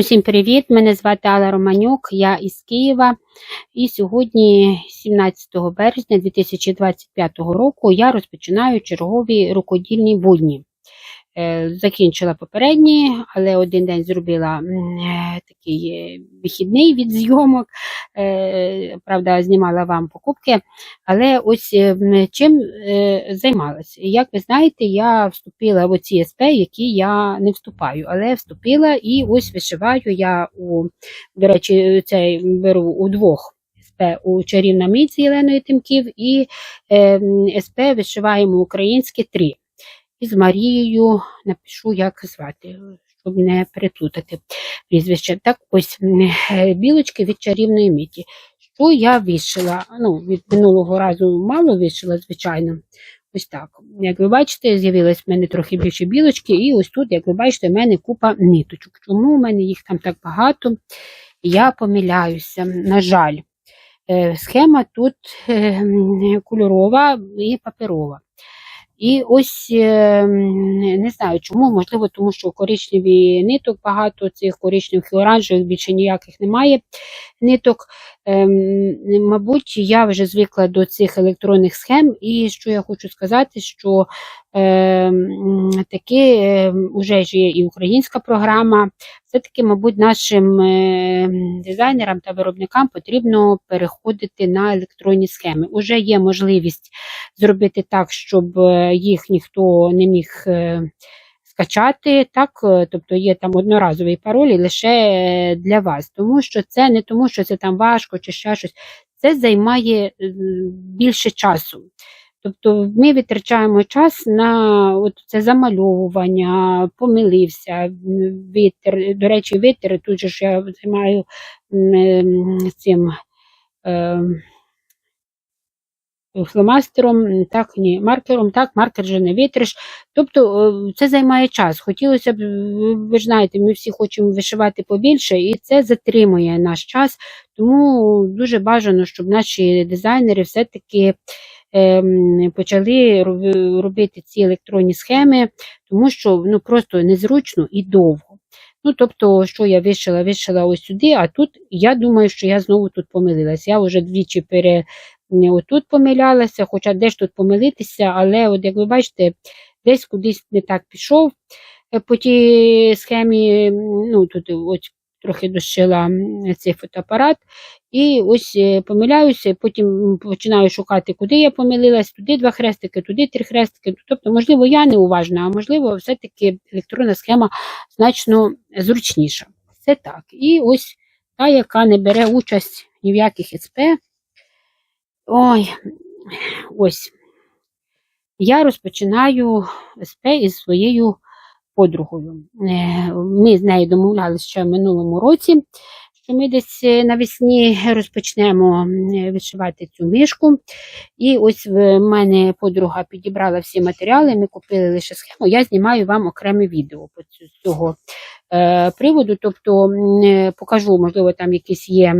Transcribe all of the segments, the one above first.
Усім привіт! Мене звати Алла Романюк, я із Києва. І сьогодні, 17 березня 2025 року, я розпочинаю чергові рукодільні будні. Е, Закінчила попередні, але один день зробила е, такий е, вихідний від зйомок. Правда, знімала вам покупки. Але ось чим займалася? Як ви знаєте, я вступила в оці СП, які я не вступаю, але вступила і ось вишиваю я у, до речі, цей беру у двох. У чарівна міць Єленої Тимків і е, СП вишиваємо українське три. І з Марією напишу, як звати, щоб не переплутати прізвище. Так ось е, білочки від чарівної міті. Що я вишила? Ну, від минулого разу мало вишила, звичайно. Ось так. Як ви бачите, з'явилось в мене трохи більше білочки, і ось тут, як ви бачите, в мене купа ниточок. Чому в мене їх там так багато? Я помиляюся, на жаль. Е, Схема тут е, кольорова і паперова. І ось е, не знаю чому, можливо, тому що коричневі ниток багато, цих коричневих і оранжевих більше ніяких немає ниток. Ем, Мабуть, я вже звикла до цих електронних схем, і що я хочу сказати, що ем, таки ем, вже ж є і українська програма. Все-таки, мабуть, нашим дизайнерам та виробникам потрібно переходити на електронні схеми. Уже є можливість зробити так, щоб е, їх ніхто не міг е, скачати. Так, е, тобто є там одноразовий пароль лише е, для вас. Тому що це не тому, що це там важко чи ще щось. Це займає е, більше часу. Тобто ми витрачаємо час на от це замальовування, помилився, витер. До речі, витер, тут же ж я займаю цим фломастером, так, ні, маркером, так, маркер же не витриш. Тобто е, це займає час. Хотілося б, е, ви ж знаєте, ми всі хочемо вишивати побільше, і це затримує наш час. Тому дуже бажано, щоб наші дизайнери все-таки ем, почали робити ці електронні схеми, тому що ну, просто незручно і довго. Ну, тобто, що я вишила, вишила ось сюди, а тут я думаю, що я знову тут помилилась. Я вже двічі пере, не отут помилялася, хоча де ж тут помилитися, але от як ви бачите, десь кудись не так пішов е, по тій схемі, ну тут ось трохи дощила цей фотоапарат, і ось е, помиляюся, потім починаю шукати, куди я помилилась, туди два хрестики, туди три хрестики. Тобто, можливо, я неуважна, а можливо, все-таки електронна схема значно зручніша. Це так. І ось та, яка не бере участь ні в яких СП. Ой, ось. Я розпочинаю СП із своєю подругою. Е, Ми з нею домовлялися ще в минулому році, що ми десь е, навесні розпочнемо вишивати цю мишку. І ось в мене подруга підібрала всі матеріали, ми купили лише схему. Я знімаю вам окреме відео з цього е, приводу. Тобто покажу, можливо, там якісь є.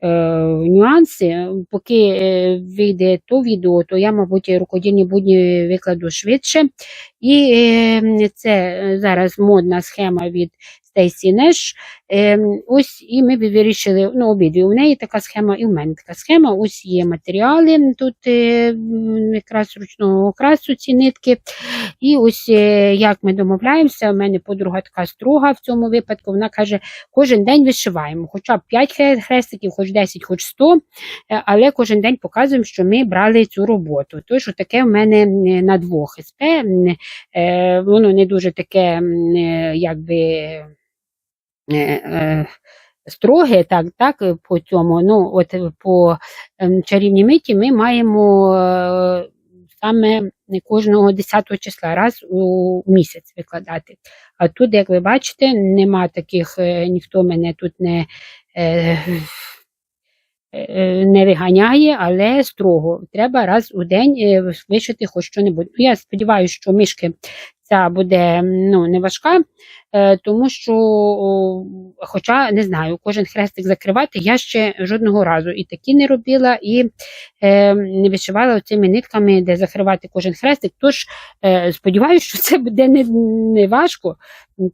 Е, нюанси. Поки е, вийде то відео, то я, мабуть, рукодільні будні викладу швидше. І е, це е, зараз модна схема від Стейсі Неш. Е, ось і ми вирішили, ну, обидві. У неї така схема, і в мене така схема. Ось є матеріали. Тут е, якраз ручного окрасу ці нитки. І ось е, як ми домовляємося, у мене подруга така строга в цьому випадку. Вона каже, кожен день вишиваємо, хоча б 5 хрестиків, хоч 10, хоч 100, е, але кожен день показуємо, що ми брали цю роботу. Тож таке в мене на двох СП, е, воно не дуже таке, е, якби. е, е, Строге, так, так, по цьому, ну, от по ем, чарівній миті ми маємо саме кожного 10 числа, раз у місяць викладати. А тут, як ви бачите, нема таких, ніхто мене тут не, не виганяє, але строго. Треба раз у день е, вишити хоч що-небудь. Ну, Я сподіваюся, що мішки ця буде ну, не важка, е, тому що, хоча не знаю, кожен хрестик закривати я ще жодного разу і такі не робила, і е, не вишивала цими нитками, де закривати кожен хрестик. Тож е, сподіваюся, що це буде не, не важко.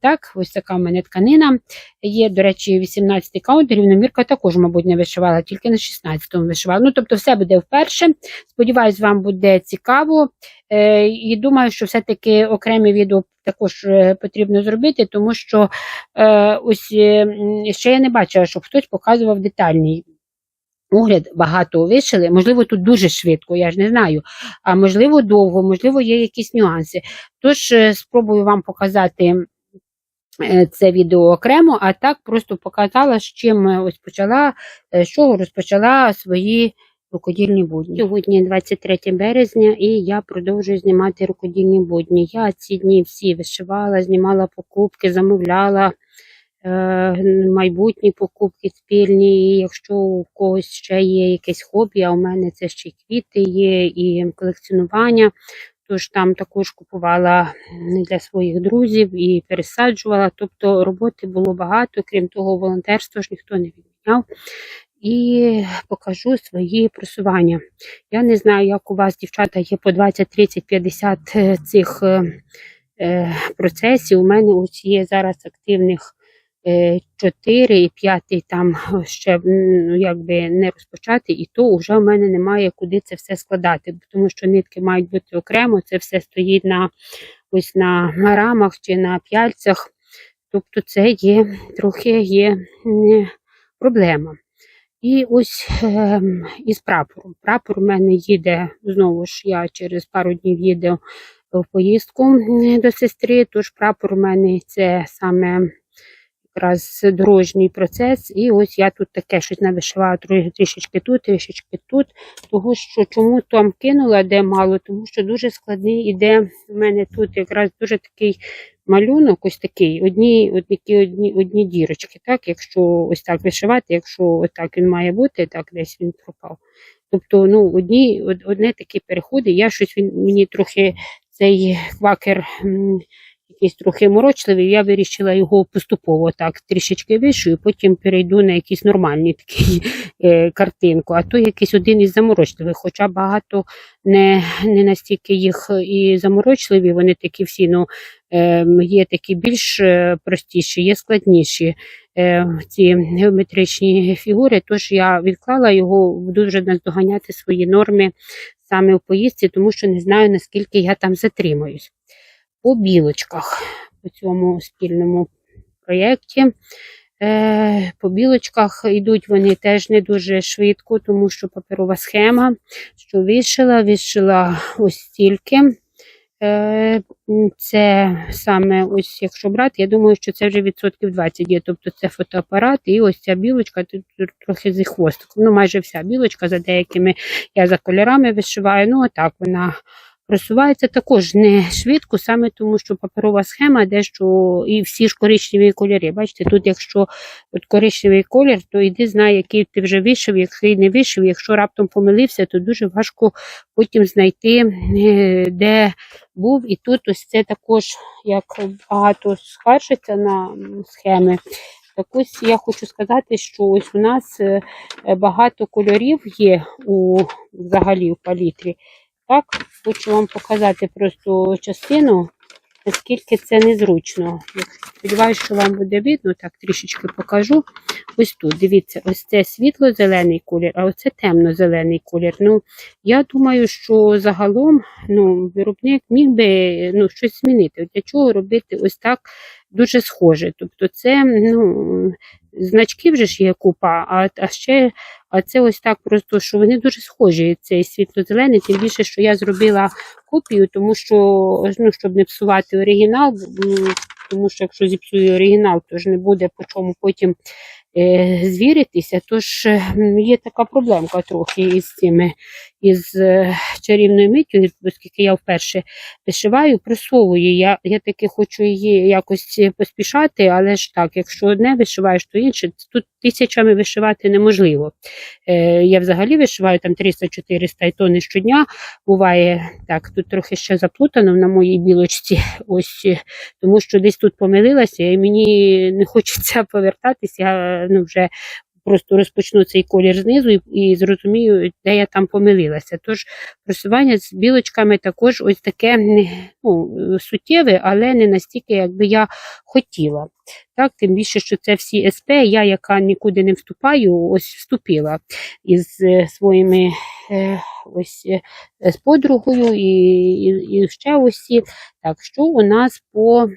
Так, ось така в мене тканина. Є, до речі, 18 каунтерів. Номірка також, мабуть, не вишивала, тільки на 16-му вишивала. Ну, тобто, все буде вперше. Сподіваюсь, вам буде цікаво. Е, і думаю, що все-таки окреме відео також е, потрібно зробити, тому що е, ось ще я не бачила, щоб хтось показував детальний. Огляд багато вишили, можливо, тут дуже швидко, я ж не знаю. А можливо, довго, можливо, є якісь нюанси. Тож спробую вам показати це відео окремо, а так просто показала, з чим ось почала, з чого розпочала свої рукодільні будні. Сьогодні 23 березня, і я продовжую знімати рукодільні будні. Я ці дні всі вишивала, знімала покупки, замовляла е, майбутні покупки спільні. І якщо у когось ще є якесь хобі, а у мене це ще й квіти є, і колекціонування. Тож там також купувала для своїх друзів і пересаджувала. Тобто роботи було багато, крім того, волонтерство ж ніхто не відміняв. І покажу свої просування. Я не знаю, як у вас, дівчата, є по 20, 30, 50 е, цих е, е, процесів. У мене ось є зараз активних е, 4 і 5 там ще ну, якби не розпочати, і то вже в мене немає куди це все складати, тому що нитки мають бути окремо, це все стоїть на ось на рамах чи на п'яльцях. Тобто це є трохи є проблема. І ось ем, із прапором. Прапор у мене їде знову ж я через пару днів їду в поїздку до сестри, тож прапор у мене це саме якраз дорожній процес. І ось я тут таке щось навишивала трішечки тут, трішечки тут. Того, що чому там кинула, де мало, тому що дуже складний іде в мене тут якраз дуже такий малюнок, ось такий, одні, одні, одні, одні дірочки. Так, якщо ось так вишивати, якщо ось так він має бути, так десь він пропав. Тобто, ну, одні, од- одне такі переходи. Я щось він мені трохи цей квакер. Якийсь трохи морочливий, я вирішила його поступово так трішечки вишию, потім перейду на якийсь нормальний такий е, картинку. А то якийсь один із заморочливих, хоча багато не, не настільки їх і заморочливі, вони такі всі, ну є такі більш е, простіші, є складніші е, ці геометричні фігури. Тож я відклала його, буду вже наздоганяти свої норми саме в поїздці, тому що не знаю, наскільки я там затримаюсь. По білочках, по цьому спільному проєкті. Е, по білочках йдуть вони теж не дуже швидко, тому що паперова схема, що вишила, вишила ось стільки. Е, Це саме ось, якщо брати, я думаю, що це вже відсотків 20 є. Тобто це фотоапарат, і ось ця білочка, тут трохи зі хвостиком. Ну, майже вся білочка, за деякими я за кольорами вишиваю. Ну, отак вона просувається також не швидко, саме тому, що паперова схема дещо і всі ж коричневі кольори. Бачите, тут, якщо от коричневий колір, то йди знай, який ти вже вишив, який не вишив. Якщо раптом помилився, то дуже важко потім знайти, е, де був. І тут ось це також як багато скаржиться на схеми. Так ось я хочу сказати, що ось у нас е, багато кольорів є у взагалі в палітрі. Так, хочу вам показати просто частину, наскільки це незручно. Сподіваюся, що вам буде видно, так трішечки покажу. Ось тут, дивіться, ось це світло-зелений колір, а оце темно-зелений колір. Ну, я думаю, що загалом ну, виробник міг би ну, щось змінити. Для чого робити ось так дуже схоже? Тобто, це ну, значки вже ж є купа, а, а ще а це ось так просто, що вони дуже схожі, цей світло-зелений, тим більше, що я зробила копію, тому що, ну, щоб не псувати оригінал, тому що якщо зіпсую оригінал, то ж не буде по чому потім звіритися. Тож е, є така проблемка трохи із цими із е, чарівною миттю, оскільки я вперше вишиваю, просовую. Я, я таки хочу її якось поспішати, але ж так, якщо одне вишиваєш, то інше. Тут тисячами вишивати неможливо. Е, я взагалі вишиваю там 300-400 і то не щодня. Буває так, тут трохи ще заплутано на моїй білочці, ось е, тому що десь тут помилилася, і мені не хочеться повертатися. Ну, вже просто розпочну цей колір знизу і, і зрозумію, де я там помилилася. Тож просування з білочками також ось таке ну, суттєве, але не настільки, як би я хотіла. Так, тим більше, що це всі СП, я, яка нікуди не вступаю, ось вступила із е, своїми е, ось е, з подругою і, і, і ще усі. Так, що у нас по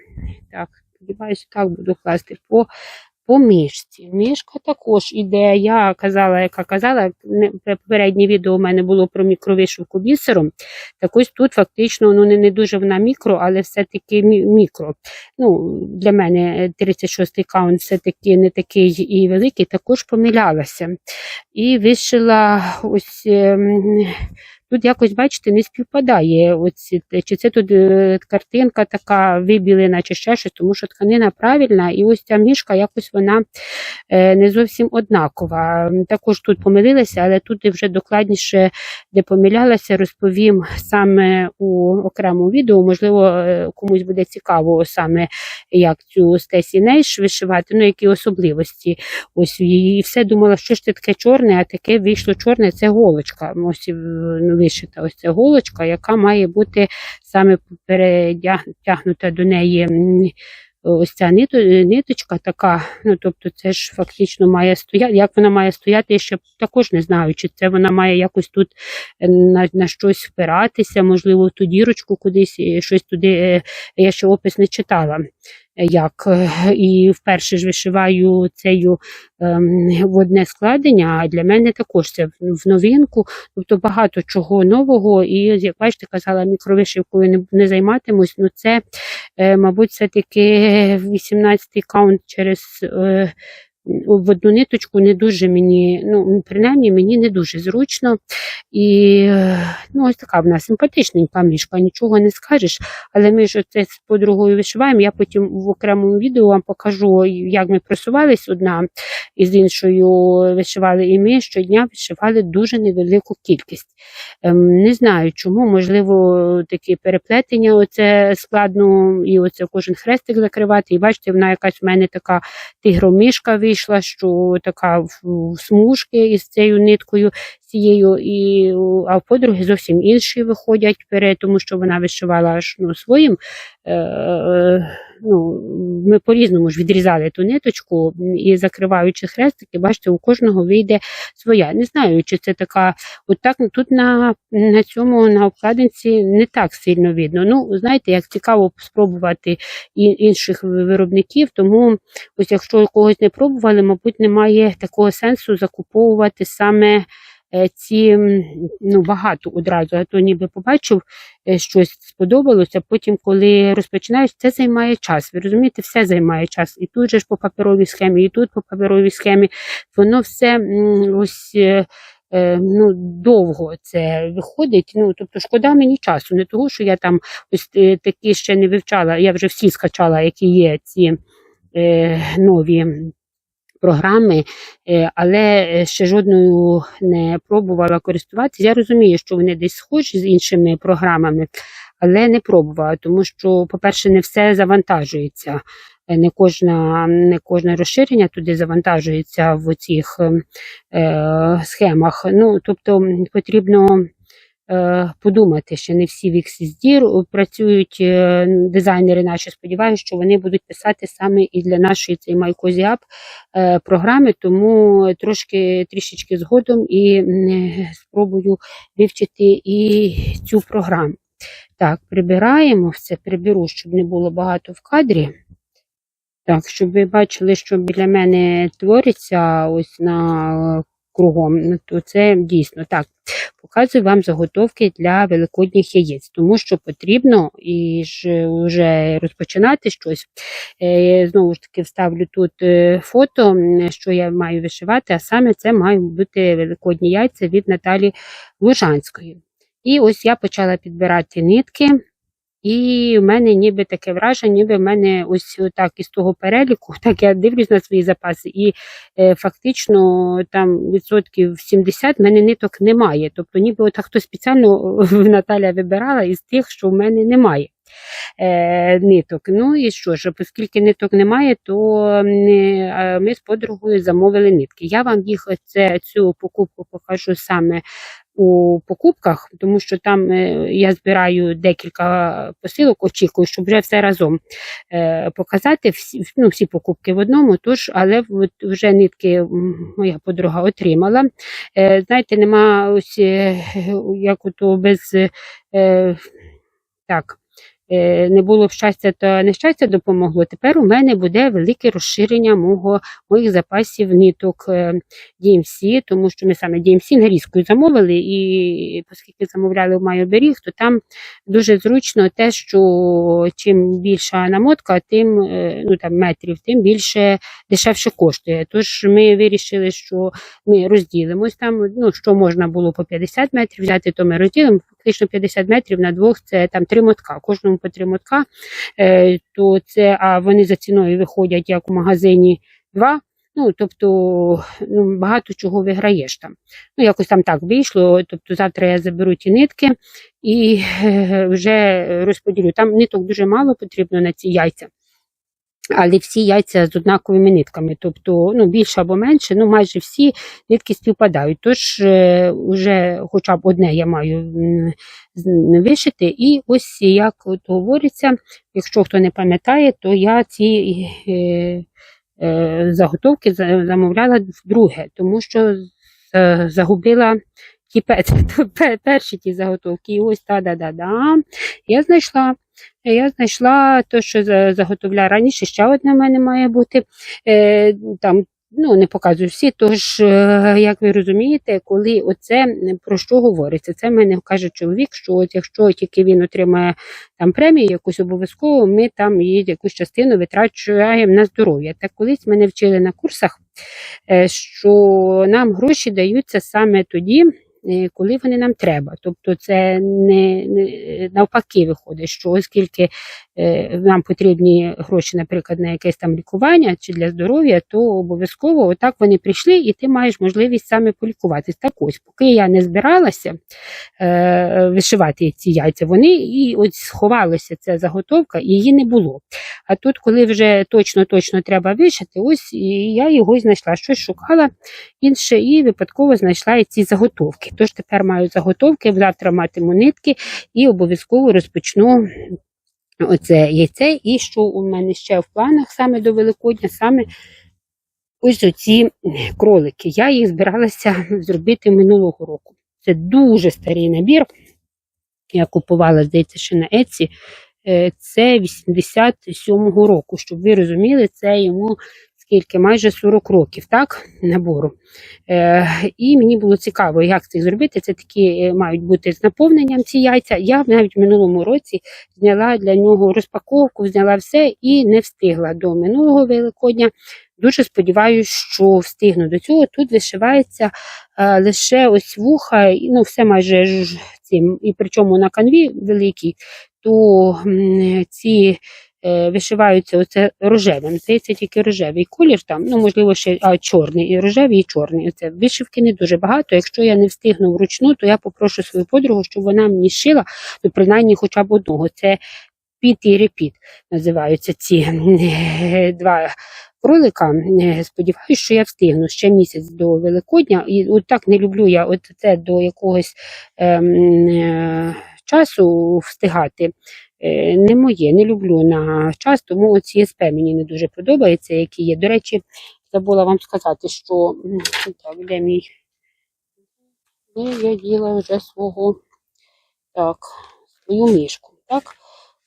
так, сподіваюся, так буду класти по. По мішці. Мішка також іде. Я казала, яка казала, попереднє відео у мене було про мікровишивку бісером. Так ось тут фактично ну, не, не дуже вона мікро, але все-таки мікро. Ну, для мене 36-й каунт все-таки не такий і великий, також помилялася. І вишила ось. Тут якось, бачите, не співпадає. Оці, чи це тут е, картинка така вибілена, чи ще щось, тому що тканина правильна, і ось ця мішка якось вона е, не зовсім однакова. Також тут помилилася, але тут вже докладніше, де помилялася, розповім саме у окремому відео. Можливо, е, комусь буде цікаво саме, як цю Стесі Нейш вишивати, ну які особливості. Ось її все думала, що ж це таке чорне, а таке вийшло чорне, це голочка. Ось е, ну, вишита ось ця голочка, яка має бути саме перетягнута до неї. Ось ця ниточка така, ну тобто це ж фактично має стояти. Як вона має стояти, я ще також не знаю, чи це вона має якось тут е, на, на щось впиратися, можливо, ту дірочку кудись, щось туди. е, Я ще опис не читала. Як е, і вперше ж вишиваю цею ем, одне складення, а для мене також це в в новинку. Тобто багато чого нового, і як бачите, казала, мікровишивкою не, не займатимусь. Ну це, е, мабуть, все-таки 18-й каунт через е, в одну ниточку не дуже мені, ну, принаймні мені не дуже зручно. І е, ну, ось така в нас симпатичненька мішка, нічого не скажеш. Але ми ж це з подругою вишиваємо. Я потім в окремому відео вам покажу, як ми просувались одна із іншою вишивали, і ми щодня вишивали дуже невелику кількість. Ем, не знаю чому, можливо, такі переплетення оце складно, і оце кожен хрестик закривати. І бачите, вона якась в мене така тигромішка вийшла, що така в смужки із цією ниткою цією, і, а в подруги зовсім інші виходять вперед, тому що вона вишивала аж ну, своїм. Е, е, ну, ми по-різному ж відрізали ту ниточку і закриваючи хрестики, бачите, у кожного вийде своя. Не знаю, чи це така, от так ну, тут на, на цьому на обкладинці не так сильно видно. Ну, знаєте, як цікаво спробувати інших виробників, тому ось якщо когось не пробували, мабуть, немає такого сенсу закуповувати саме ці ну, багато одразу, а то ніби побачив е, щось сподобалося. Потім, коли розпочинаєш, це займає час. Ви розумієте, все займає час. І тут же ж по паперовій схемі, і тут по паперовій схемі. Воно все ось. е, е, Ну, довго це виходить. Ну, тобто, шкода мені часу. Не того, що я там ось е, такі ще не вивчала. Я вже всі скачала, які є ці е, нові програми, е, але е, ще жодною не пробувала користуватися. Я розумію, що вони десь схожі з іншими програмами, але не пробувала, тому що, по-перше, не все завантажується. Е, Не кожна, не кожне розширення туди завантажується в цих е, схемах. Ну, тобто потрібно подумати, що не всі в XSD працюють е, дизайнери наші. Сподіваюся, що вони будуть писати саме і для нашої цей MyCozy App е, програми, тому трошки трішечки згодом і спробую вивчити і цю програму. Так, прибираємо все, приберу, щоб не було багато в кадрі. Так, щоб ви бачили, що біля мене твориться ось на кругом. Ну, то це дійсно так. Показую вам заготовки для великодніх яєць, тому що потрібно і ж вже розпочинати щось. Е, Знову ж таки, вставлю тут е, фото, що я маю вишивати, а саме це мають бути великодні яйця від Наталі Лужанської. І ось я почала підбирати нитки. І в мене ніби таке враження, ніби в мене ось так із того переліку, так я дивлюсь на свої запаси, і е, фактично там відсотків 70 в мене ниток немає. Тобто, ніби отак хтось спеціально Наталя вибирала із тих, що в мене немає. Е, ниток. Ну і що ж, оскільки ниток немає, то ми з подругою замовили нитки. Я вам їх оце, цю покупку покажу саме у покупках, тому що там е, я збираю декілька посилок, очікую, щоб вже все разом е, показати всі, ну, всі покупки в одному. Тож, але от вже нитки моя подруга отримала. Знаєте, нема ось як ото без так. Е, Не було щастя, то нещастя допомогло. Тепер у мене буде велике розширення мого, моїх запасів ниток е, DMC, тому що ми саме DMC нарізкою замовили, і оскільки замовляли в Майоберіг, то там дуже зручно те, що чим більша намотка, тим е, ну, там, метрів, тим більше дешевше коштує. Тож ми вирішили, що ми розділимось там, ну, що можна було по 50 метрів взяти, то ми розділимо. Фактично 50 метрів на двох це там три мотка, кожному по три мотка, е, то це, а вони за ціною виходять як у магазині два. Ну, тобто ну, багато чого виграєш там. Ну, якось там так вийшло. Тобто завтра я заберу ті нитки і е, вже розподілю. Там ниток дуже мало потрібно на ці яйця. Але всі яйця з однаковими нитками, тобто ну, більше або менше, ну майже всі нитки співпадають. Тож е, вже хоча б одне я маю вишити. І ось як говориться, якщо хто не пам'ятає, то я ці е, е, заготовки за- замовляла вдруге, тому що е, загубила ті пе- пе- перші ті заготовки. І ось та-да-да-да. Я знайшла. Я знайшла те, що за- заготовляла раніше, ще одне в мене має бути. Е, там, ну, не показую всі, тож, е, як ви розумієте, коли оце про що говориться, це мене каже чоловік, що от якщо тільки він отримає там премію якусь обов'язково, ми там її якусь частину витрачаємо на здоров'я. Так колись мене вчили на курсах, е, що нам гроші даються саме тоді, е, коли вони нам треба. Тобто це не, не навпаки виходить, що оскільки нам потрібні гроші, наприклад, на якесь там лікування чи для здоров'я, то обов'язково отак вони прийшли, і ти маєш можливість саме полікуватись. Так ось, поки я не збиралася е, вишивати ці яйця, вони і ось сховалася ця заготовка, і її не було. А тут, коли вже точно-точно треба вишити, ось я його знайшла, щось шукала інше, і випадково знайшла і ці заготовки. Тож тепер маю заготовки, завтра матиму нитки і обов'язково розпочну оце яйце. І що у мене ще в планах саме до Великодня, саме ось оці кролики. Я їх збиралася зробити минулого року. Це дуже старий набір. Я купувала, здається, ще на Еці. Це 87-го року. Щоб ви розуміли, це йому скільки? Майже 40 років, так? Набору. Е, і мені було цікаво, як це зробити. Це такі е, мають бути з наповненням ці яйця. Я навіть в минулому році зняла для нього розпаковку, зняла все і не встигла до минулого Великодня. Дуже сподіваюся, що встигну до цього. Тут вишивається е, лише ось вуха, ну все майже цим, і причому на канві великій, то ці вишиваються оце рожевим. Здається, тільки рожевий колір там, ну можливо, ще а, чорний, і рожевий, і чорний. Оце вишивки не дуже багато. Якщо я не встигну вручну, то я попрошу свою подругу, щоб вона мені шила, ну принаймні хоча б одного. Це піт і репіт називаються ці е, два кролика. Е, Сподіваюсь, що я встигну ще місяць до Великодня. І от так не люблю я от це до якогось ем, е, часу встигати. Е, Не моє, не люблю на час, тому оці СП мені не дуже подобається, які є. До речі, забула вам сказати, що так, де мій де я діла вже свого так, свою мишку. Так?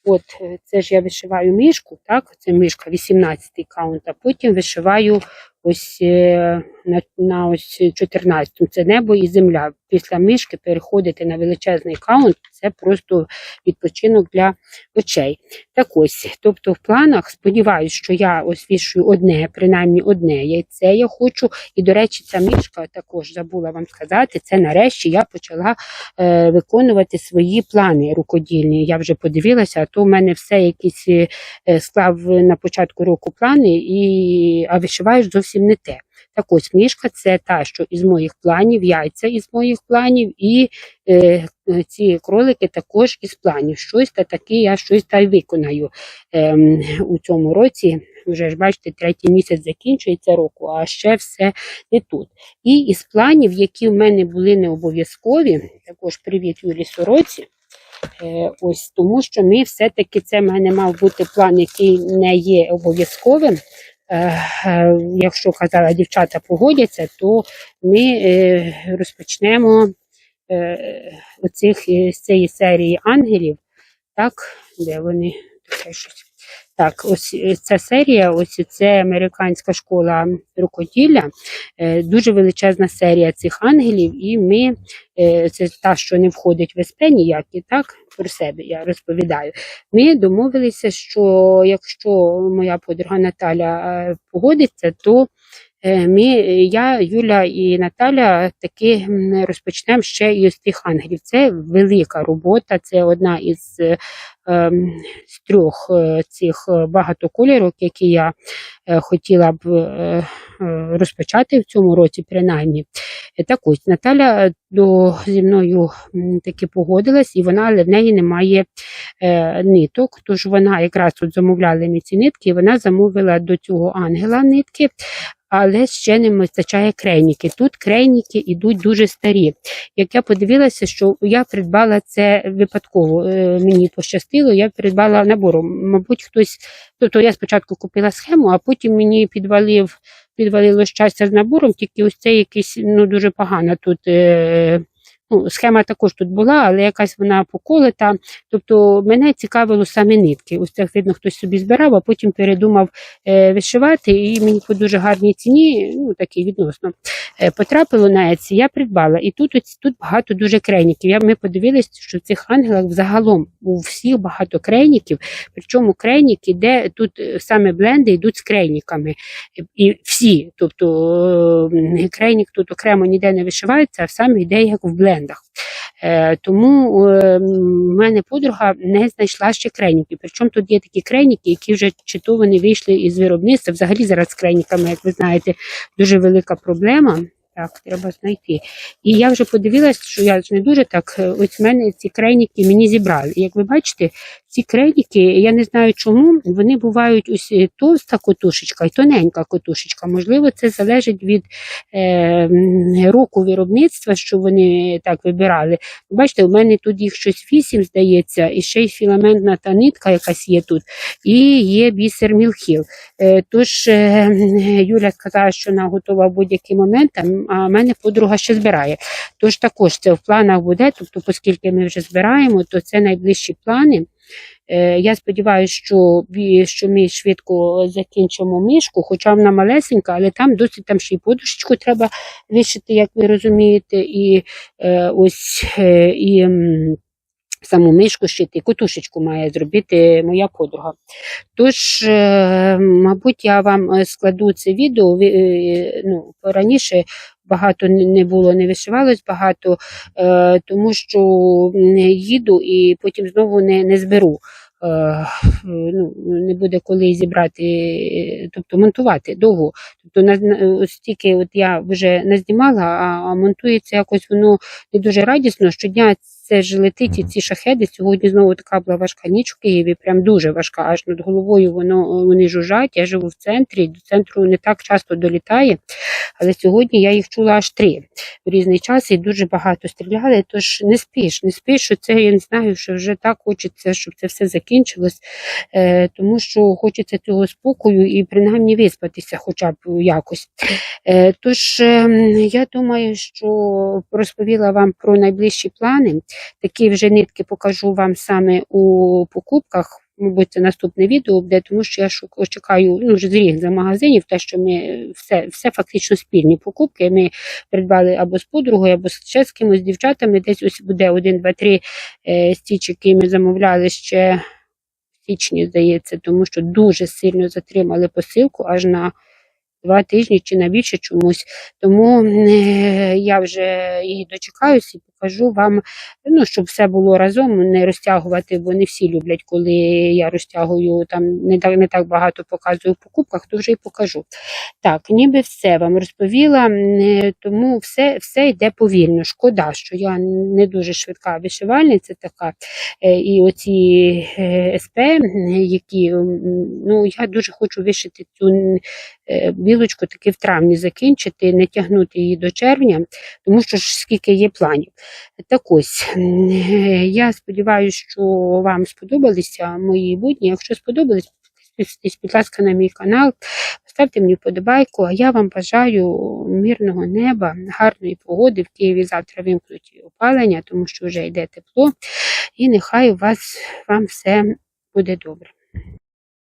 От е, це ж я вишиваю мишку, так? Це мишка 18 каунт, а потім вишиваю ось е, на, на ось 14 це небо і земля. Після мишки переходити на величезний каунт це просто відпочинок для очей. Так ось, тобто в планах сподіваюся, що я ось вішую одне, принаймні одне яйце я хочу. І, до речі, ця мишка також забула вам сказати, це нарешті я почала е, виконувати свої плани рукодільні. Я вже подивилася, а то в мене все якісь е, склав на початку року плани, і, а вишиваєш зовсім не те. Так ось мішка це та, що із моїх планів, яйця із моїх планів, і е, е, ці кролики також із планів. Щось та таке я щось та й виконаю ем, у цьому році. Вже ж бачите, третій місяць закінчується року, а ще все не тут. І із планів, які в мене були не обов'язкові, також привіт Юлі Сороці. Е, ось тому, що ми все-таки це в мене мав бути план, який не є обов'язковим. Е, е, Якщо казала дівчата погодяться, то ми е, розпочнемо оцих з цієї серії ангелів. Так, де вони таке щось. Так, ось е, ця серія, ось це американська школа рукоділля, е, дуже величезна серія цих ангелів, і ми е, це та, що не входить в СП ніякі, так про себе я розповідаю. Ми домовилися, що якщо моя подруга Наталя погодиться, то ми, е, я, Юля і Наталя таки розпочнемо ще і з тих ангелів. Це велика робота, це одна із е, ем, з трьох е, цих багатокольорок, які я е, хотіла б розпочати в цьому році, принаймні. Так ось Наталя до, зі мною таки погодилась, і вона, але в неї немає е, ниток. Тож вона якраз тут замовляли ми ці нитки, і вона замовила до цього ангела нитки. Але ще не вистачає крейніки. Тут крейніки йдуть дуже старі. Як я подивилася, що я придбала це випадково, е, мені пощастило, я придбала набором. Мабуть, хтось, тобто я спочатку купила схему, а потім мені підвалив, підвалило щастя з набором, тільки ось це якийсь ну, дуже погана тут. Е, Ну, схема також тут була, але якась вона поколита. Тобто мене цікавило саме нитки. Ось так видно, хтось собі збирав, а потім передумав е, вишивати, і мені по дуже гарній ціні, ну такий відносно, потрапило на Еці, я придбала. І тут, ось, тут багато дуже крейніків. Я, ми подивилися, що в цих ангелах взагалом у всіх багато крейніків, причому крейніки, де тут е, саме бленди йдуть з крейніками. І всі, тобто е, крейнік тут окремо ніде не вишивається, а саме йде як в блендах. Е, тому е, в мене подруга не знайшла ще креніки. Причому тут є такі креніки, які вже чи то вони вийшли із виробництва. Взагалі зараз з крейніками, як ви знаєте, дуже велика проблема. Так, треба знайти. І я вже подивилась, що я ж не дуже так. е, Ось в мене ці крейніки мені зібрали. Як ви бачите, ці крейніки, я не знаю чому, вони бувають ось е, товста котушечка і тоненька котушечка. Можливо, це залежить від е, року виробництва, що вони так вибирали. Бачите, у мене тут їх щось вісім, здається, і ще й філаментна та нитка якась є тут, і є бісер Мілхіл. Е, тож е, Юля сказала, що вона готова в будь-який момент, а в мене подруга ще збирає. Тож також це в планах буде, тобто, оскільки ми вже збираємо, то це найближчі плани. Е, Я сподіваюся, що, що ми швидко закінчимо мішку, хоча вона малесенька, але там досить там ще й подушечку треба вишити, як ви розумієте, і е, ось е, і саму мишку шити, котушечку має зробити моя подруга. Тож, е, мабуть, я вам е, складу це відео. е, Ну, раніше багато не не було, не вишивалось багато, тому що м, їду і потім знову не, не зберу. Ну, не буде коли зібрати, тобто монтувати довго. Тобто ось тільки от я вже назнімала, а, а монтується якось воно не дуже радісно. Щодня це ж летить і ці шахеди. Сьогодні знову така була важка ніч в Києві, прям дуже важка. Аж над головою воно вони жужжать. Я живу в центрі, до центру не так часто долітає. Але сьогодні я їх чула аж три в різний час і дуже багато стріляли. Тож не спіш, не спіш, що це я не знаю, що вже так хочеться, щоб це все закінчилось, е, тому що хочеться цього спокою і принаймні виспатися, хоча б якось. Е, тож е, я думаю, що розповіла вам про найближчі плани. Такі вже нитки покажу вам саме у покупках. мабуть, це наступне відео буде, тому що я чекаю ну, вже з рік за магазинів, те, що ми все, все фактично спільні покупки. Ми придбали або з подругою, або ще з кимось з дівчатами. Десь ось буде один, два, три е, стіч, які ми замовляли ще в січні, здається, тому що дуже сильно затримали посилку аж на два тижні чи на більше чомусь. Тому е, я вже її дочекаюсь і покажу вам, ну, щоб все було разом, не розтягувати, бо не всі люблять, коли я розтягую там не так, не так багато показую в покупках, то вже й покажу. Так, ніби все вам розповіла, тому все, все йде повільно. Шкода, що я не дуже швидка вишивальниця така. Е, І оці е, СП, які ну, я дуже хочу вишити цю е, білочку таки в травні закінчити, не тягнути її до червня, тому що ж скільки є планів. Так ось, е, я сподіваюся, що вам сподобалися мої будні. Якщо сподобались, підписуйтесь, будь ласка, на мій канал, ставте мені вподобайку, а я вам бажаю мирного неба, гарної погоди. В Києві завтра вимкнуть опалення, тому що вже йде тепло, і нехай у вас вам все буде добре.